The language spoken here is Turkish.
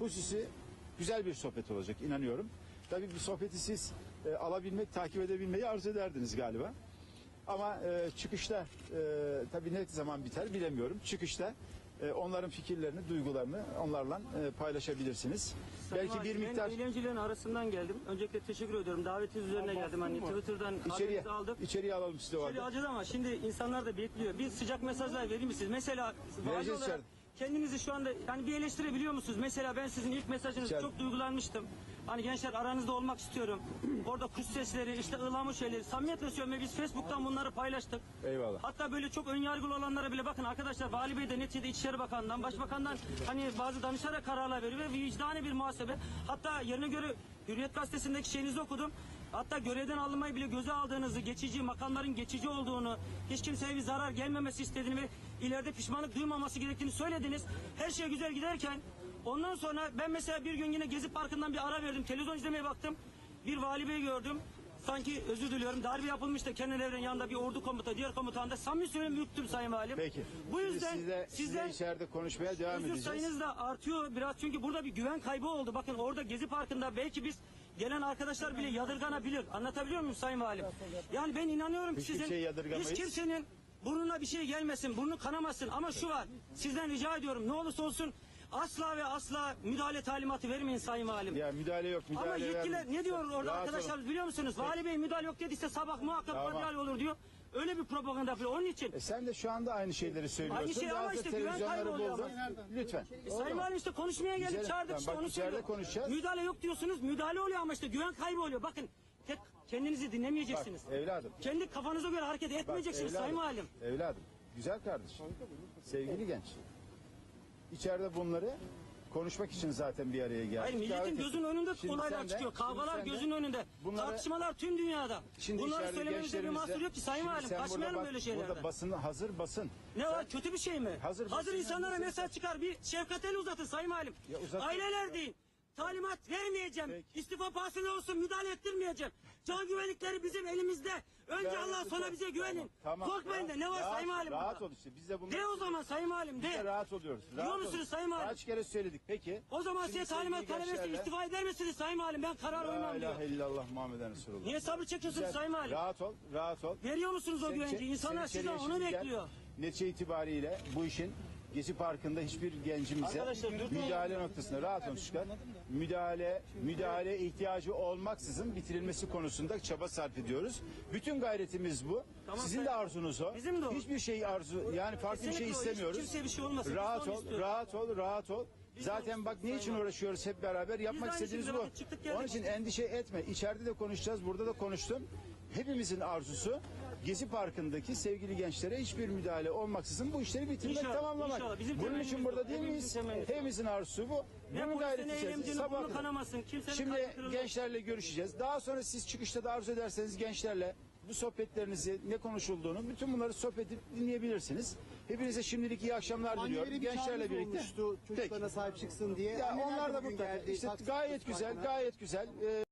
hususi güzel bir sohbet olacak inanıyorum. Tabii bu sohbeti siz e, alabilmek, takip edebilmeyi arzu ederdiniz galiba. Ama e, çıkışta e, tabii ne zaman biter bilemiyorum. Çıkışta e, onların fikirlerini, duygularını onlarla e, paylaşabilirsiniz. Sayın Belki bir miktar Ben eğlencelerin arasından geldim. Öncelikle teşekkür ediyorum. Davetiniz üzerine geldim. Hani Twitter'dan içeriye, aldım. içeriye alalım sizi o halde. acıdı ama şimdi insanlar da bekliyor. Bir sıcak mesajlar verir misiniz? Mesela Vereceğiz olarak içeride. Kendinizi şu anda yani bir eleştirebiliyor musunuz? Mesela ben sizin ilk mesajınızda İçeride. çok duygulanmıştım. Hani gençler aranızda olmak istiyorum. Orada kuş sesleri, işte ıhlamur şeyleri. Samimiyetle söylüyorum ve biz Facebook'tan bunları paylaştık. Eyvallah. Hatta böyle çok önyargılı olanlara bile bakın arkadaşlar Vali Bey de neticede İçişleri Bakanı'ndan, Başbakan'dan hani bazı danışarak kararlar veriyor ve vicdani bir muhasebe. Hatta yerine göre Hürriyet Gazetesi'ndeki şeyinizi okudum. Hatta görevden alınmayı bile göze aldığınızı, geçici makamların geçici olduğunu, hiç kimseye bir zarar gelmemesi istediğini ve ileride pişmanlık duymaması gerektiğini söylediniz. Her şey güzel giderken ondan sonra ben mesela bir gün yine Gezi Parkı'ndan bir ara verdim. Televizyon izlemeye baktım. Bir vali bey gördüm. Sanki özür diliyorum darbe yapılmış da Kenan Evren yanında bir ordu komuta, diğer komutan da samimi söylüyorum yüktüm Sayın Valim. Peki. Bu yüzden sizle, sizle içeride konuşmaya devam özür edeceğiz. sayınız da artıyor biraz çünkü burada bir güven kaybı oldu. Bakın orada Gezi Parkı'nda belki biz gelen arkadaşlar bile yadırganabilir. Anlatabiliyor muyum Sayın Valim? Yani ben inanıyorum ki sizin yadırgamayız. hiç kimsenin burnuna bir şey gelmesin, burnu kanamasın ama şu var. Sizden rica ediyorum ne olursa olsun asla ve asla müdahale talimatı vermeyin Sayın Valim. Ya müdahale yok, müdahale Ama yetkililer ne diyor orada Rahat arkadaşlar olun. biliyor musunuz? Vali Bey müdahale yok dediyse sabah muhakkak Tamam. olur diyor. Öyle bir propaganda yapıyor. Onun için E sen de şu anda aynı şeyleri söylüyorsun. Aynı şey ama işte güven kaybı oluyor ama. Lütfen. E, Sayın? Valim işte konuşmaya geldik Güzel. çağırdık işte bak onu söylüyor. konuşacağız. Müdahale yok diyorsunuz müdahale oluyor ama işte güven kaybı oluyor. Bakın tek kendinizi dinlemeyeceksiniz. Bak, evladım. Kendi kafanıza göre hareket Bak, etmeyeceksiniz evladım, Sayın Valim. Evladım. Güzel kardeşim. Sevgili genç. İçeride bunları konuşmak için zaten bir araya geldik. Hayır milletin Davet gözün ettik. önünde Şimdi olaylar sen de- çıkıyor. Kavgalar sen de gözün önünde. bunları- Tartışmalar tüm dünyada. Şimdi Bunları içeride söylememizde bir mahsur yok ki Sayın Valim. sen Kaçmayalım bak- böyle şeylerden. Burada basın hazır basın. Ne var kötü bir şey mi? Hazır Hazır, insanlara mesaj çıkar bir şefkat el uzatın Sayın Valim. Ya Aileler deyin. Talimat vermeyeceğim. Peki. İstifa pahasına olsun müdahale ettirmeyeceğim. Can güvenlikleri bizim elimizde. Önce Allah sonra bize güvenin. Tamam, Korkmayın da ne var rahat, Sayın Valim Rahat burada? ol işte. Biz de bunları De o zaman Sayın Valim Biz de de. rahat oluyoruz. Diyor Rahat musunuz olun. Sayın Valim? Kaç kere söyledik peki. O zaman Şimdi size talimat talep gençlerle- istifa eder misiniz Sayın Valim? Ben karar La uymam diyor. ilahe illallah Muhammeden Resulullah. Niye sabır çekiyorsunuz Güzel. Sayın Valim? Rahat ol, rahat ol. Veriyor musunuz o Sen güvenceyi? İnsanlar sizden onu bekliyor. Netice itibariyle bu işin Gezi Parkı'nda hiçbir gencimize müdahale noktasında rahat olun Şükran. Müdahale, müdahale ihtiyacı olmaksızın bitirilmesi konusunda çaba sarf ediyoruz. Bütün gayretimiz bu. Tamam, Sizin de arzunuz o. Bizim de o. Hiçbir şey arzu yani farklı bir şey istemiyoruz. kimseye bir şey olmasın. Rahat ol, rahat ol, rahat ol. Zaten bak ne için uğraşıyoruz hep beraber yapmak istediğimiz bu. Onun için endişe etme. İçeride de konuşacağız, burada da konuştum. Hepimizin arzusu Gezi Parkı'ndaki sevgili gençlere hiçbir müdahale olmaksızın bu işleri bitirmek, İnşallah, tamamlamak. inşallah. Bizim Bunun için burada bu. değil miyiz? Hepimizin arzusu bu. Ne Bunun gayret edeceğiz. Sabah kanamasın. Kimsenin Şimdi gençlerle görüşeceğiz. Daha sonra siz çıkışta da arzu ederseniz gençlerle bu sohbetlerinizi ne konuşulduğunu bütün bunları sohbet edip dinleyebilirsiniz. Hepinize şimdilik iyi akşamlar diliyorum. Bir Gençlerle birlikte. olmuştu çocuklarına Peki. sahip çıksın diye. Ya Anneler onlar da mutlaka geldi, işte Taksim gayet Parkı'na. güzel, gayet güzel. Ee,